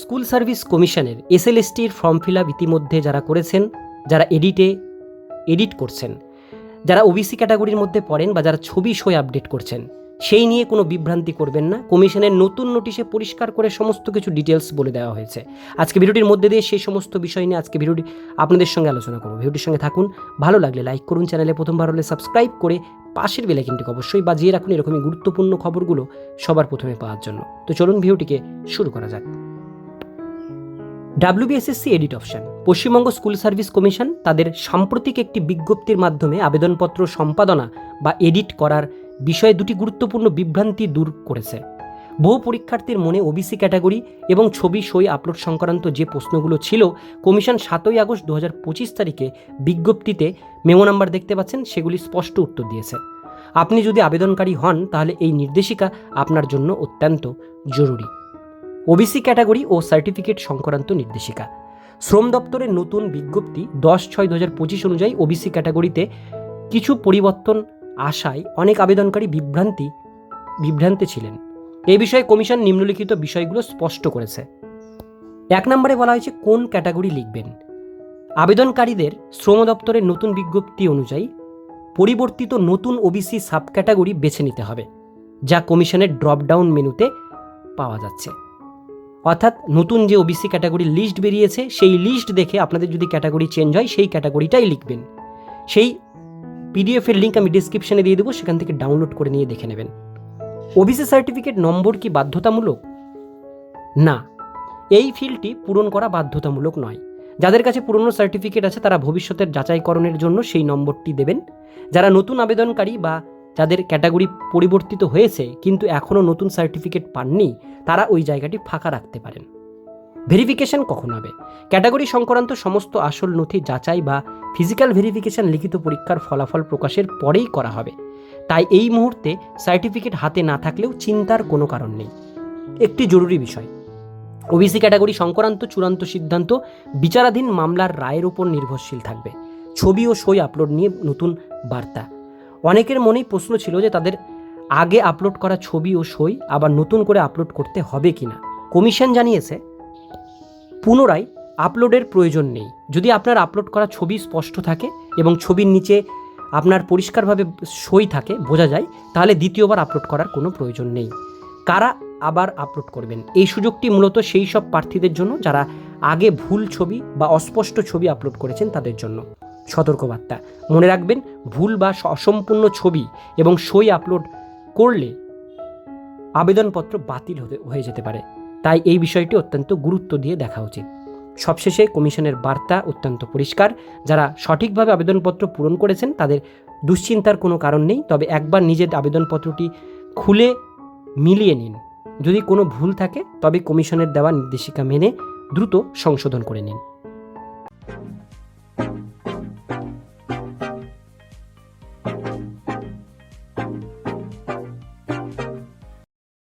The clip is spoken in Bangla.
স্কুল সার্ভিস কমিশনের এসএলএসটির ফর্ম ফিল আপ ইতিমধ্যে যারা করেছেন, যারা এডিটে, এডিট করছেন, যারা ওবিসি ক্যাটাগরির মধ্যে পড়েন বা যারা ছবি সই আপডেট করছেন, সেই নিয়ে কোনো বিভ্রান্তি করবেন না। কমিশনের নতুন নোটিশে পরিষ্কার করে সমস্ত কিছু ডিটেলস বলে দেওয়া হয়েছে। আজকে ভিডিওটির মধ্যে দিয়ে সেই সমস্ত বিষয় নিয়ে আজকে ভিডিওটি আপনাদের সঙ্গে আলোচনা করব। ভিডিওটির সঙ্গে থাকুন, ভালো লাগলে লাইক করুন চ্যানেলে প্রথমবার হলে সাবস্ক্রাইব করে পাশের বেলাইকিনটিকে অবশ্যই বাজিয়ে রাখুন। এরকমই গুরুত্বপূর্ণ খবরগুলো সবার প্রথমে পাওয়ার জন্য। তো চলুন ভিডিওটিকে শুরু করা যাক। WBSSC edit option. Paschimbanga school service commission তাদের সাম্প্রতিক একটি বিজ্ঞপ্তির মাধ্যমে আবেদনপত্র সম্পাদনা বা এডিট করার বিষয়ে দুটি গুরুত্বপূর্ণ বিভ্রান্তি দূর করেছে। বহু পরীক্ষার্থীর মনে ওবিসি ক্যাটাগরি এবং ছবি সই আপলোড সংক্রান্ত যে প্রশ্নগুলো ছিল, কমিশন সাতই আগস্ট দু তারিখে বিজ্ঞপ্তিতে মেমো নাম্বার দেখতে পাচ্ছেন, সেগুলি স্পষ্ট উত্তর দিয়েছে। আপনি যদি আবেদনকারী হন, তাহলে এই নির্দেশিকা আপনার জন্য অত্যন্ত জরুরি। ওবিসি ক্যাটাগরি ও সার্টিফিকেট সংক্রান্ত নির্দেশিকা। শ্রম দপ্তরের নতুন বিজ্ঞপ্তি দশ ছয় দু হাজার পঁচিশ অনুযায়ী ওবিসি ক্যাটাগরিতে কিছু পরিবর্তন আসায় অনেক আবেদনকারী বিভ্রান্তি, বিভ্রান্তে ছিলেন। এ বিষয়ে কমিশন নিম্নলিখিত বিষয়গুলো স্পষ্ট করেছে। এক নম্বরে বলা হয়েছে কোন ক্যাটাগরি লিখবেন? আবেদনকারীদের শ্রম দপ্তরের নতুন বিজ্ঞপ্তি অনুযায়ী পরিবর্তিত নতুন ওবিসি সাব ক্যাটাগরি বেছে নিতে হবে, যা কমিশনের ড্রপডাউন মেনুতে পাওয়া যাচ্ছে। অর্থাৎ নতুন যে ওবিসি ক্যাটাগরি লিস্ট বেরিয়েছে, সেই লিস্ট দেখে আপনাদের যদি ক্যাটাগরি চেঞ্জ হয়, সেই ক্যাটাগরিটাই লিখবেন। সেই পিডিএফের লিঙ্ক আমি ডিসক্রিপশনে দিয়ে দেবো, সেখান থেকে ডাউনলোড করে নিয়ে দেখে নেবেন। ওবিসি সার্টিফিকেট নম্বর কি বাধ্যতামূলক? না। এই ফিল্ডটি পূরণ করা বাধ্যতামূলক নয়। যাদের কাছে পুরনো সার্টিফিকেট আছে, তারা ভবিষ্যতের যাচাইকরণের জন্য সেই নম্বরটি দেবেন। যারা নতুন আবেদনকারী বা যাদের ক্যাটাগরি পরিবর্তিত হয়েছে কিন্তু এখনও নতুন সার্টিফিকেট পাননি, তারা ওই জায়গাটি ফাঁকা রাখতে পারেন। ভেরিফিকেশন কখন হবে? ক্যাটাগরি সংক্রান্ত সমস্ত আসল নথি যাচাই বা ফিজিক্যাল ভেরিফিকেশন লিখিত পরীক্ষার ফলাফল প্রকাশের পরেই করা হবে। তাই এই মুহূর্তে সার্টিফিকেট হাতে না থাকলেও চিন্তার কোনো কারণ নেই। একটি জরুরি বিষয়, ওবিসি ক্যাটাগরি সংক্রান্ত চূড়ান্ত সিদ্ধান্ত বিচারাধীন মামলার রায়ের উপর নির্ভরশীল থাকবে। ছবি ও সই আপলোড নিয়ে নতুন বার্তা। অনেকের মনেই প্রশ্ন ছিল যে তাদের আগে আপলোড করা ছবি ও সই আবার নতুন করে আপলোড করতে হবে কিনা। কমিশন জানিয়েছে, পুনরায় আপলোডের প্রয়োজন নেই। যদি আপনার আপলোড করা ছবি স্পষ্ট থাকে এবং ছবির নিচে আপনার পরিষ্কারভাবে সই থাকে, বোঝা যায়, তাহলে দ্বিতীয়বার আপলোড করার কোনো প্রয়োজন নেই। কারা আবার আপলোড করবেন? এই সুযোগটি মূলত সেই সব প্রার্থীদের জন্য যারা আগে ভুল ছবি বা অস্পষ্ট ছবি আপলোড করেছেন তাদের জন্য। সতর্কবার্তা। মনে রাখবেন, ভুল বা অসম্পূর্ণ ছবি এবং সই আপলোড করলে আবেদনপত্র বাতিল হতে, হয়ে যেতে পারে। তাই এই বিষয়টি অত্যন্ত গুরুত্ব দিয়ে দেখা উচিত। সবশেষে কমিশনের বার্তা অত্যন্ত পরিষ্কার। যারা সঠিকভাবে আবেদনপত্র পূরণ করেছেন, তাদের দুশ্চিন্তার কোনো কারণ নেই। তবে একবার নিজের আবেদনপত্রটি খুলে মিলিয়ে নিন। যদি কোনো ভুল থাকে, তবে কমিশনের দেওয়া নির্দেশিকা মেনে দ্রুত সংশোধন করে নিন।